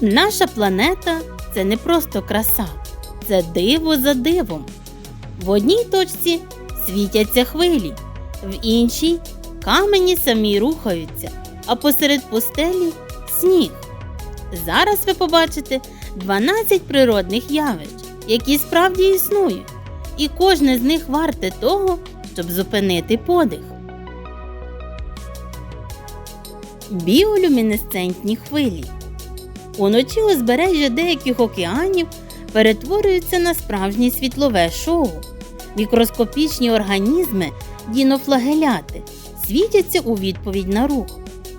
Наша планета це не просто краса, це диво за дивом. В одній точці світяться хвилі, в іншій камені самі рухаються, а посеред пустелі сніг. Зараз ви побачите 12 природних явищ, які справді існують, і кожне з них варте того, щоб зупинити подих. Біолюмінесцентні хвилі. Уночі узбережжя деяких океанів перетворюються на справжнє світлове шоу. Мікроскопічні організми, дінофлагеляти, світяться у відповідь на рух.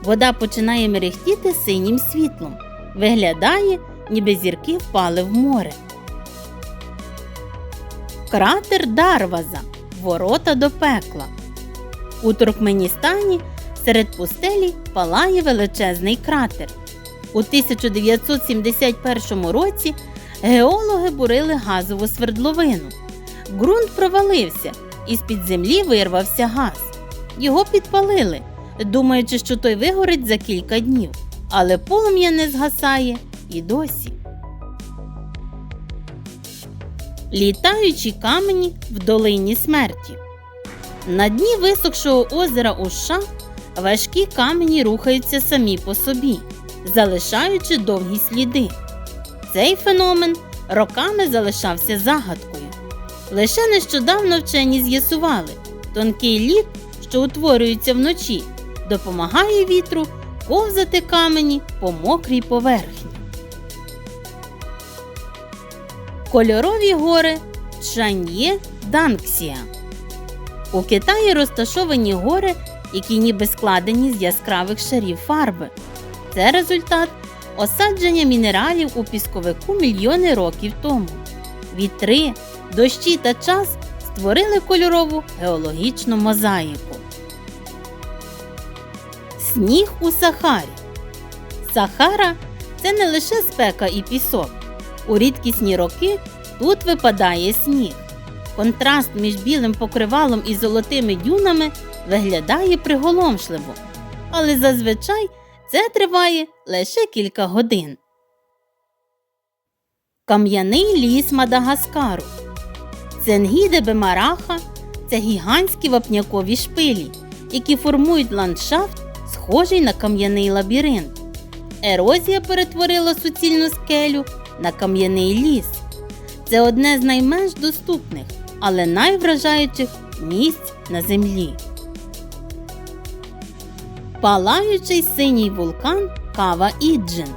Вода починає мерехтіти синім світлом. Виглядає, ніби зірки впали в море. Кратер Дарваза. Ворота до пекла. У Туркменістані серед пустелі палає величезний кратер. У 1971 році геологи бурили газову свердловину. Ґрунт провалився, і з-під землі вирвався газ. Його підпалили, думаючи, що той вигорить за кілька днів, але полум'я не згасає і досі. Літаючі камені в долині смерті. На дні висохшого озера Уша важкі камені рухаються самі по собі, залишаючи довгі сліди. Цей феномен роками залишався загадкою. Лише нещодавно вчені з'ясували, тонкий лід, що утворюється вночі, допомагає вітру ковзати камені по мокрій поверхні. Кольорові гори Чан'є Данксія. У Китаї розташовані гори, які ніби складені з яскравих шарів фарби. Це результат осадження мінералів у пісковику мільйони років тому. Вітри, дощі та час створили кольорову геологічну мозаїку. Сніг у Сахарі. Сахара це не лише спека і пісок. У рідкісні роки тут випадає сніг. Контраст між білим покривалом і золотими дюнами виглядає приголомшливо, але зазвичай це триває лише кілька годин. Кам'яний ліс Мадагаскару. Ценгіде Бемараха це гігантські вапнякові шпилі, які формують ландшафт, схожий на кам'яний лабіринт. Ерозія перетворила суцільну скелю на кам'яний ліс. Це одне з найменш доступних, але найвражаючих місць на землі. Палаючий синій вулкан Кава Іджин.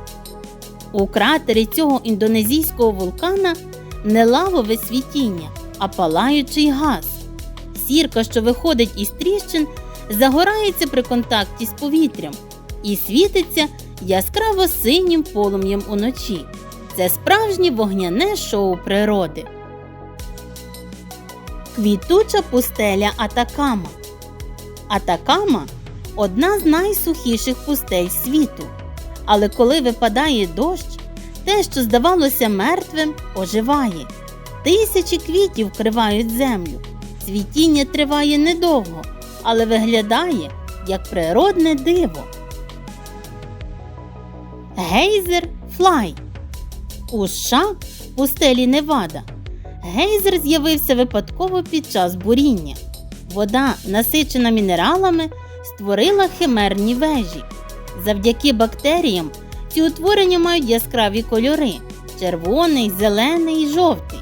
У кратері цього індонезійського вулкана не лавове світіння, а палаючий газ. Сірка, що виходить із тріщин, загорається при контакті з повітрям і світиться яскраво синім полум'ям уночі. Це справжнє вогняне шоу природи. Квітуча пустеля Атакама. Атакама одна з найсухіших пустель світу. Але коли випадає дощ, те, що здавалося мертвим, оживає. Тисячі квітів вкривають землю. Цвітіння триває недовго, але виглядає як природне диво. Гейзер Флай. У США в пустелі Невада. Гейзер з'явився випадково під час буріння. Вода, насичена мінералами, створила химерні вежі. Завдяки бактеріям ці утворення мають яскраві кольори червоний, зелений і жовтий.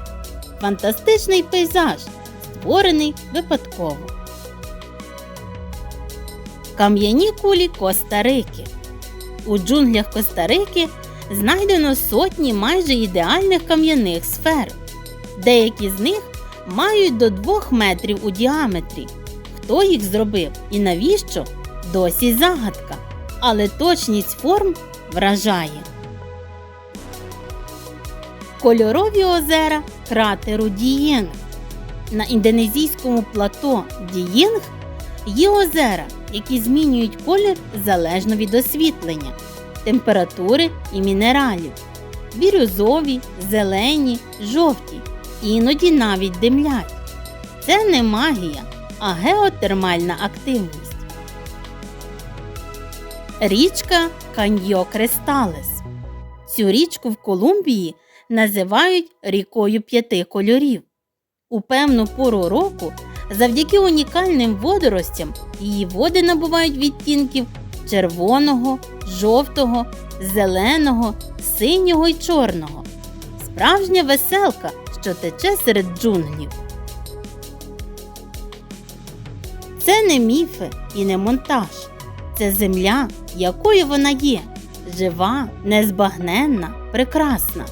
Фантастичний пейзаж, створений випадково. Кам'яні кулі Коста-Рики. У джунглях Коста-Рики знайдено сотні майже ідеальних кам'яних сфер. Деякі з них мають до 2 метрів у діаметрі. Хто їх зробив і навіщо? Досі загадка. Але точність форм вражає. Кольорові озера кратеру Дієнг. На індонезійському плато Дієнг є озера, які змінюють колір залежно від освітлення, температури і мінералів. Бірюзові, зелені, жовті, іноді навіть димлять. Це не магія, а геотермальна активність. Річка Каньйо Кристалес. Цю річку в Колумбії називають рікою п'яти кольорів. У певну пору року, завдяки унікальним водоростям, її води набувають відтінків червоного, жовтого, зеленого, синього й чорного. Справжня веселка, що тече серед джунглів. Це не міфи і не монтаж. Це земля, якою вона є, жива, незбагненна, прекрасна.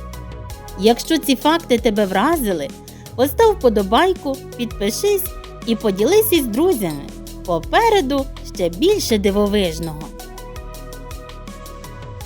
Якщо ці факти тебе вразили, постав вподобайку, підпишись і поділись із друзями. Попереду ще більше дивовижного.